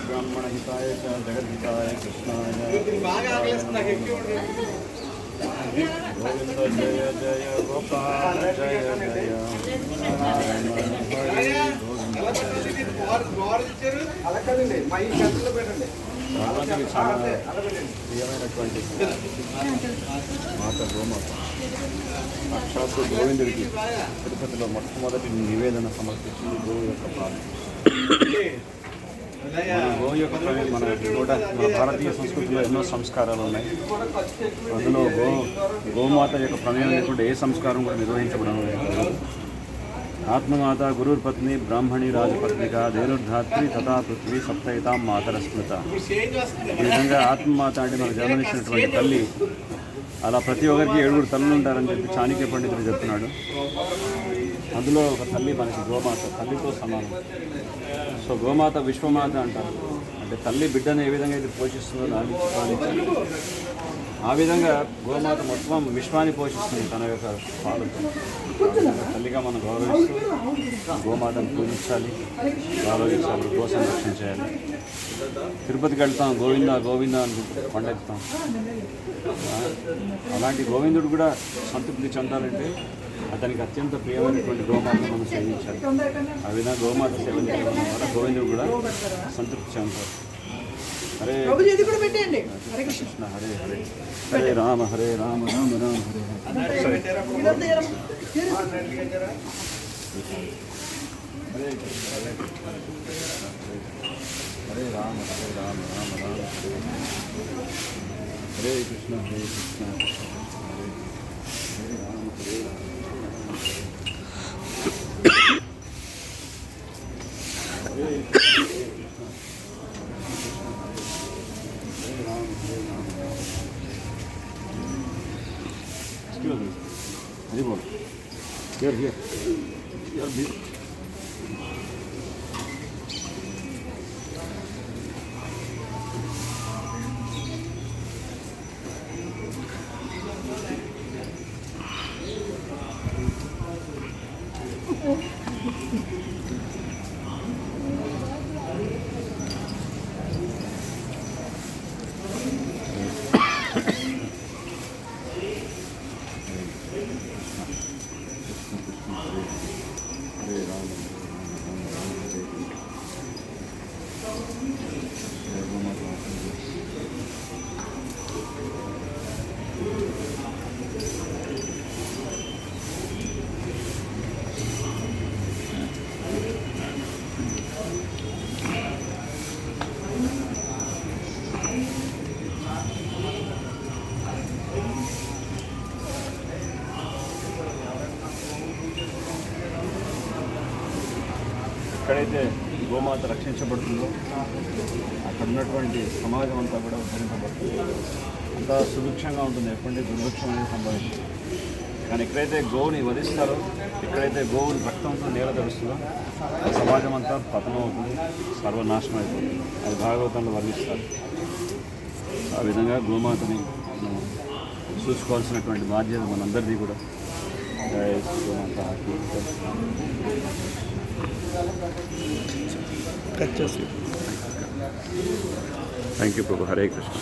బ్రాహ్మణ హితాయ జగద్హితాయ కృష్ణాయ గోవింద జయ జయ గోపాల జయ జయ నారాయణ చాలా ప్రియమైనటువంటి మాత గోమాత సాక్షాత్తు గోవిందుడికి తిరుపతిలో మొట్టమొదటి నివేదన సమర్పించింది గోవు యొక్క ప్రాణం గోవు యొక్క మన కూడా మన భారతీయ సంస్కృతిలో ఎన్నో సంస్కారాలు ఉన్నాయి. అందులో గో గోమాత యొక్క ప్రమేయం లేకుండా ఏ సంస్కారం కూడా నిర్వహించబడడం లేదు. ఆత్మమాత గురుర్పత్ని బ్రాహ్మణి రాజపత్నిక దేనుర్ధాత్రి తథా పృథ్వీ సప్తయితాం మాతర స్మృత ఈ విధంగా ఆత్మమాత అంటే మనకు జన్మనిచ్చినటువంటి తల్లి అలా ప్రతి ఒక్కరికి ఏడుగురు తల్లులు ఉంటారని చెప్పి చాణక్య పండితుడు చెప్తున్నాడు. అందులో ఒక తల్లి మనకి గోమాత తల్లితో సమానం. సో గోమాత విశ్వమాత అంటారు. అంటే తల్లి బిడ్డను ఏ విధంగా అయితే పోషిస్తుందో దాన్ని పాలించి ఆ విధంగా గోమాత మొత్తం విశ్వాన్ని పోషిస్తుంది తన యొక్క పాలతో తల్లిగా మనం గౌరవిస్తూ గోమాతను పూజించాలి గౌరవించాలి గో సంరక్షణ చేయాలి. తిరుపతికి వెళ్తాం గోవింద గోవింద అని కొండెత్తాం అలాంటి గోవిందుడు కూడా సంతృప్తి చెందాలంటే అతనికి అత్యంత ప్రియమైనటువంటి గోమాతను మనం సేవించాలి. ఆ విధంగా గోమాత సేవ చేయడం గోవిందుడు కూడా సంతృప్తి చెందుతారు ప్రభుజీ ఇది కూడా పెట్టేయండి. Hare Krishna. Hare Hare. Hare Rama Hare Rama Rama Rama Hare Hare. Rama Hare Rama Rama Rama Hare. Hare Krishna Hare Krishna. Excuse me. Arriba. Here, here. Here, here. ఎక్కడైతే గోమాత రక్షించబడుతుందో అక్కడ ఉన్నటువంటి సమాజం అంతా కూడా ఉద్ధరించబడుతుంది అంతా సుభిక్షంగా ఉంటుంది. ఎప్పటి దుర్భిక్షం అనేది సంభవిస్తుంది కానీ ఎక్కడైతే గోవుని వధిస్తారో ఎక్కడైతే గోవుని రక్తంతో నేల తడుస్తుందో ఆ సమాజం అంతా పతనం అవుతుంది సర్వనాశనం అవుతుంది అది భాగవతంలో వర్ణిస్తారు. ఆ విధంగా గోమాతని మనం చూసుకోవాల్సినటువంటి బాధ్యత మనందరిది కూడా. జై గోమాత కి జై. థ్యాంక్ యూ ప్రభు హరే కృష్ణ